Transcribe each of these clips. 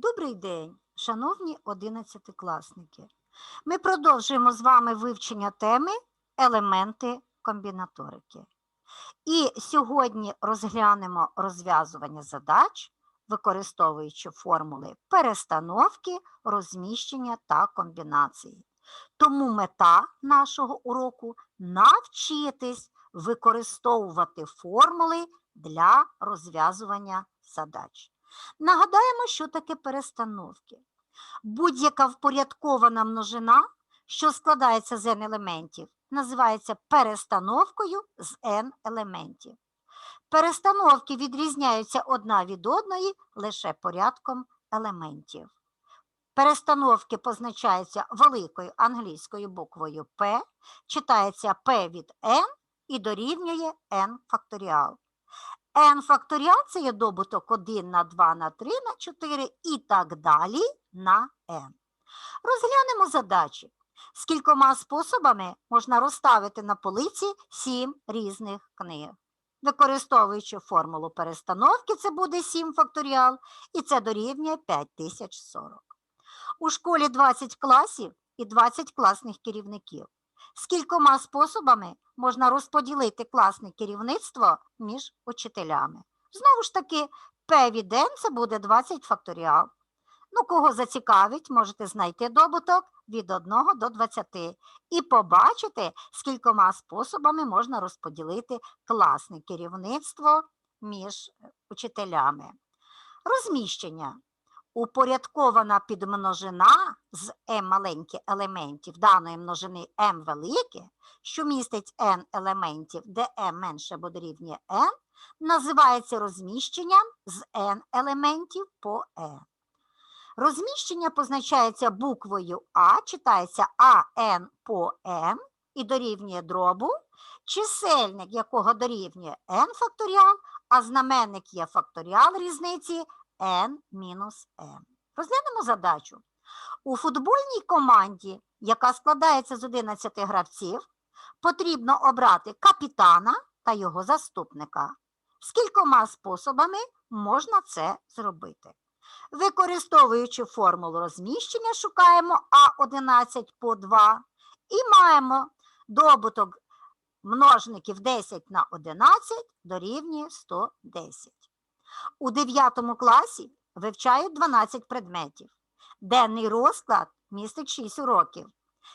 Добрий день, шановні одинадцятикласники. Ми продовжуємо з вами вивчення теми елементи комбінаторики. І сьогодні розглянемо розв'язування задач, використовуючи формули перестановки, розміщення та комбінації. Тому мета нашого уроку навчитись використовувати формули для розв'язування задач. Нагадаємо, що таке перестановки. Будь-яка впорядкована множина, що складається з n елементів, називається перестановкою з n елементів. Перестановки відрізняються одна від одної лише порядком елементів. Перестановки позначаються великою англійською буквою P, читається P від n і дорівнює n факторіал. N є добуток 1 на 2 на 3 на 4 і так далі на n. Розглянемо задачі. Скількома способами можна розставити на полиці 7 різних книг. Використовуючи формулу перестановки, це буде 7 факторіал, і це дорівнює 5040. У школі 20 класів і 20 класних керівників. Скількома способами можна розподілити класне керівництво між учителями. Знову ж таки, P від N це буде 20 факторіал. Ну, кого зацікавить, можете знайти добуток від 1 до 20 і побачити, скількома способами можна розподілити класне керівництво між е, учителями. Розміщення. Упорядкована підмножина з m маленьких елементів даної множини m велике, що містить n елементів, де m менше або дорівнює n, називається розміщенням з n елементів по n. Розміщення позначається буквою А, читається АН по М і дорівнює дробу, чисельник якого дорівнює n факторіал, а знаменник є факторіал різниці n мінус m. Розглянемо задачу. У футбольній команді, яка складається з 11 гравців, потрібно обрати капітана та його заступника. Скількома способами можна це зробити? Використовуючи формулу розміщення, шукаємо А11 по 2 і маємо добуток множників 10 на 11 дорівнює 110. У 9 класі вивчають 12 предметів. Денний розклад містить 6 уроків.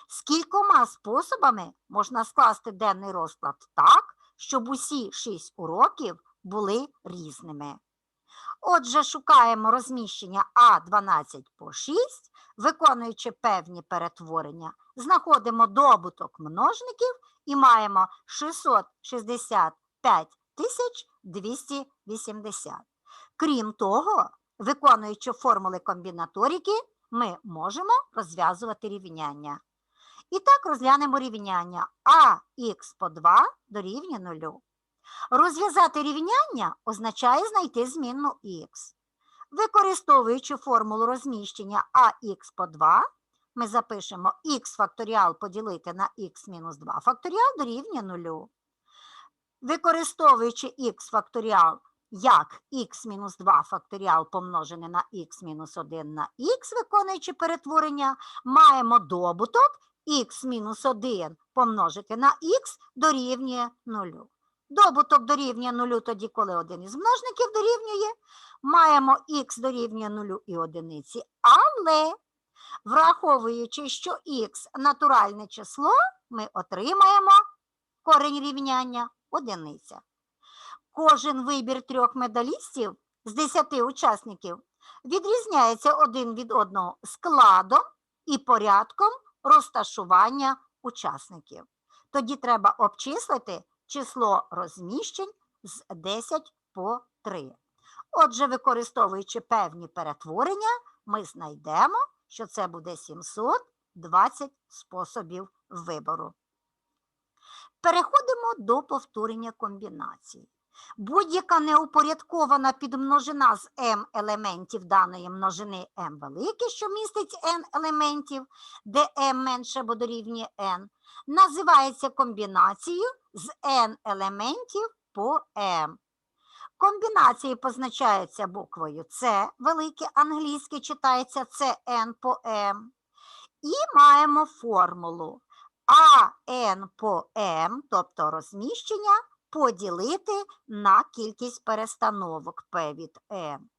Скількома способами можна скласти денний розклад так, щоб усі 6 уроків були різними. Отже, шукаємо розміщення А12 по 6, виконуючи певні перетворення, знаходимо добуток множників і маємо 665 280. Крім того, виконуючи формули комбінаторики, ми можемо розв'язувати рівняння. І так розглянемо рівняння АХ по 2 дорівнює 0. Розв'язати рівняння означає знайти змінну х. Використовуючи формулу розміщення ах по 2, ми запишемо х факторіал поділити на х мінус 2 факторіал дорівнює 0. Використовуючи х факторіал як х мінус 2 факторіал помножене на х мінус 1 на х, виконуючи перетворення, маємо добуток х мінус 1 помножити на х дорівнює 0. Добуток дорівнює 0 тоді, коли один із множників дорівнює. Маємо х дорівнює 0 і одиниці, але враховуючи, що х натуральне число, ми отримаємо корень рівняння одиниця. Кожен вибір трьох медалістів з 10 учасників відрізняється один від одного складом і порядком розташування учасників. Тоді треба обчислити число розміщень з 10 по 3. Отже, використовуючи певні перетворення, ми знайдемо, що це буде 720 способів вибору. Переходимо до повторення комбінації. Будь-яка неупорядкована підмножина з m елементів даної множини m велике, що містить n елементів, де m менше або дорівнює n, називається комбінацією з n елементів по m. Комбінації позначаються буквою С, велике англійське читається CN по М. І маємо формулу АН по М, тобто розміщення, поділити на кількість перестановок P від М.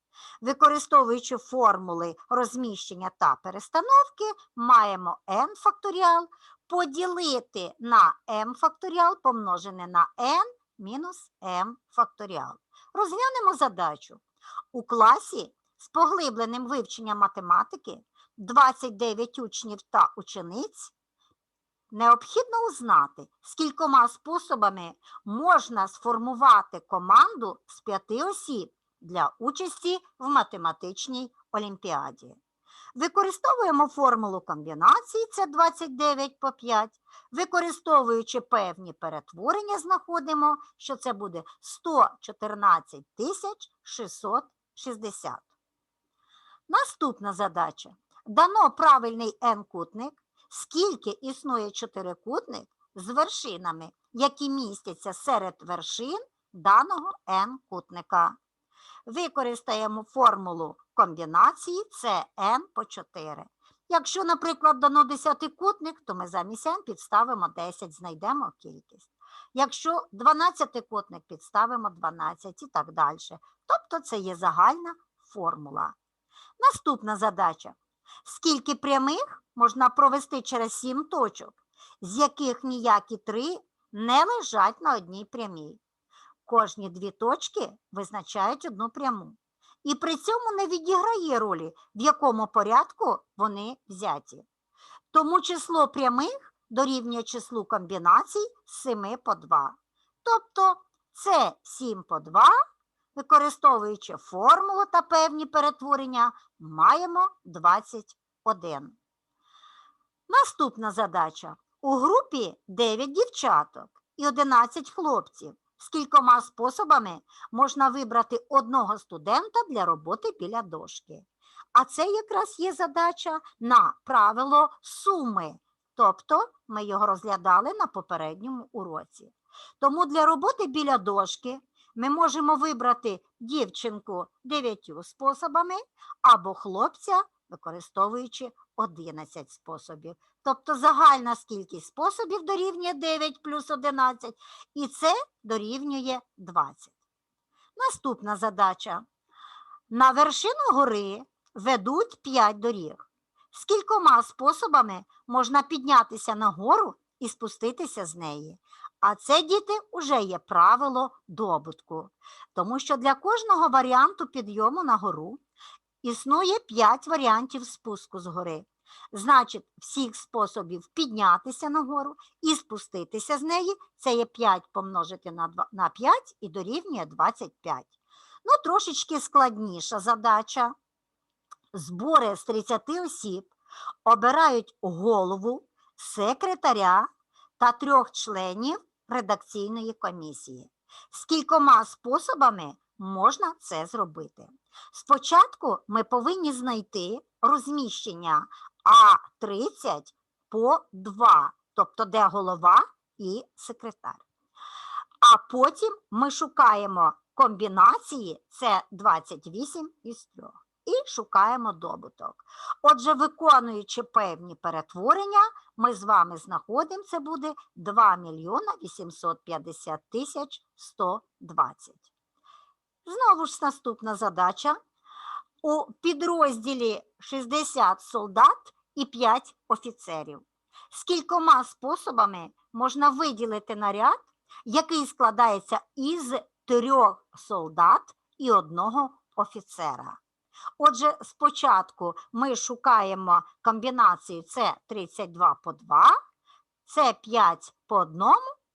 Використовуючи формули розміщення та перестановки, маємо n факторіал поділити на m факторіал помножене на n мінус m факторіал. Розглянемо задачу. У класі з поглибленим вивченням математики 29 учнів та учениць необхідно узнати, скількома способами можна сформувати команду з п'яти осіб для участі в математичній олімпіаді. Використовуємо формулу комбінації, це 29 по 5. Використовуючи певні перетворення, знаходимо, що це буде 114 660. Наступна задача. Дано правильний n-кутник, скільки існує чотирикутник з вершинами, які містяться серед вершин даного n-кутника. Використаємо формулу комбінації це n по 4. Якщо, наприклад, дано десятикутник, то ми замість n підставимо 10, знайдемо кількість. Якщо 12-кутник, підставимо 12 і так далі. Тобто це є загальна формула. Наступна задача. Скільки прямих можна провести через 7 точок, з яких ніякі три не лежать на одній прямій? Кожні дві точки визначають одну пряму. І при цьому не відіграє ролі, в якому порядку вони взяті. Тому число прямих дорівнює числу комбінацій з 7 по 2. Тобто це 7 по 2, використовуючи формулу та певні перетворення, маємо 21. Наступна задача. У групі 9 дівчаток і 11 хлопців. Скількома способами можна вибрати одного студента для роботи біля дошки. А це якраз є задача на правило суми. Тобто ми його розглядали на попередньому уроці. Тому для роботи біля дошки ми можемо вибрати дівчинку дев'ятью способами або хлопця, використовуючи 11 способів. Тобто загальна кількість способів дорівнює 9 плюс 11, і це дорівнює 20. Наступна задача. На вершину гори ведуть 5 доріг. Скількома способами можна піднятися на гору і спуститися з неї. А це, діти, вже є правило добутку. Тому що для кожного варіанту підйому на гору існує 5 варіантів спуску з гори. Значить, всіх способів піднятися на гору і спуститися з неї це є 5 помножити на, 2, на 5 і дорівнює 25. Ну, трошечки складніша задача. Збори з 30 осіб обирають голову, секретаря та трьох членів редакційної комісії. Скількома способами можна це зробити? Спочатку ми повинні знайти розміщення А30 по 2, тобто де голова і секретар. А потім ми шукаємо комбінації, це 28 із 3, і шукаємо добуток. Отже, виконуючи певні перетворення, ми з вами знаходимо, це буде 2 мільйона 850 тисяч 120. Знову ж наступна задача. У підрозділі 60 солдат і 5 офіцерів. Скількома способами можна виділити наряд, який складається із трьох солдат і одного офіцера. Отже, спочатку ми шукаємо комбінацію це 32 по 2, це 5 по 1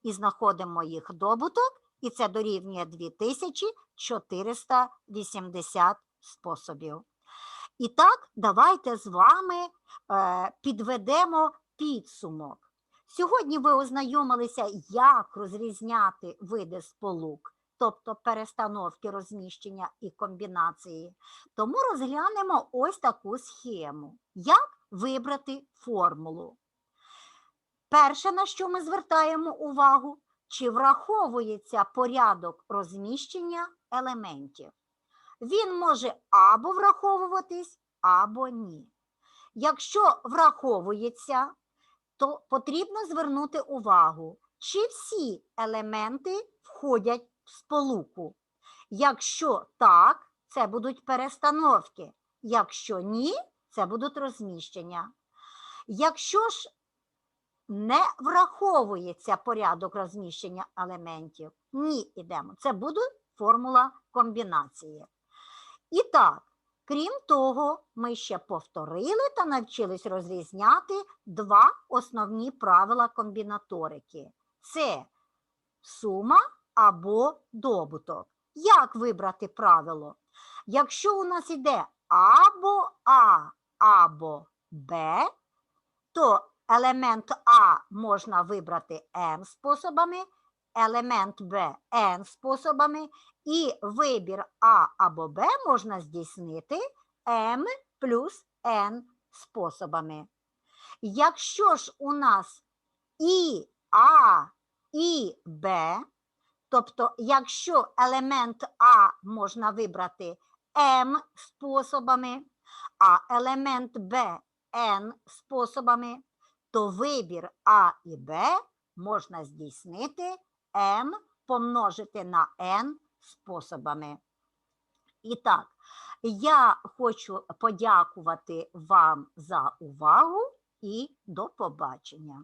і знаходимо їх добуток, і це дорівнює 2480 способів. І так, давайте з вами е, підведемо підсумок. Сьогодні ви ознайомилися, як розрізняти види сполук, тобто перестановки розміщення і комбінації. Тому розглянемо ось таку схему. Як вибрати формулу? Перше, на що ми звертаємо увагу, чи враховується порядок розміщення елементів. Він може або враховуватись, або ні. Якщо враховується, то потрібно звернути увагу, чи всі елементи входять сполуку. Якщо так, це будуть перестановки. Якщо ні, це будуть розміщення. Якщо ж не враховується порядок розміщення елементів, ні, ідемо. Це буде формула комбінації. І так, крім того, ми ще повторили та навчились розрізняти два основні правила комбінаторики: це сума або добуток. Як вибрати правило? Якщо у нас йде або А, або Б, то елемент А можна вибрати М способами, елемент Б N способами, і вибір А або Б можна здійснити М плюс N способами. Якщо ж у нас і А, і Б, тобто якщо елемент А можна вибрати М способами, а елемент Б N способами, то вибір А і Б можна здійснити М помножити на N способами. І так, я хочу подякувати вам за увагу і до побачення.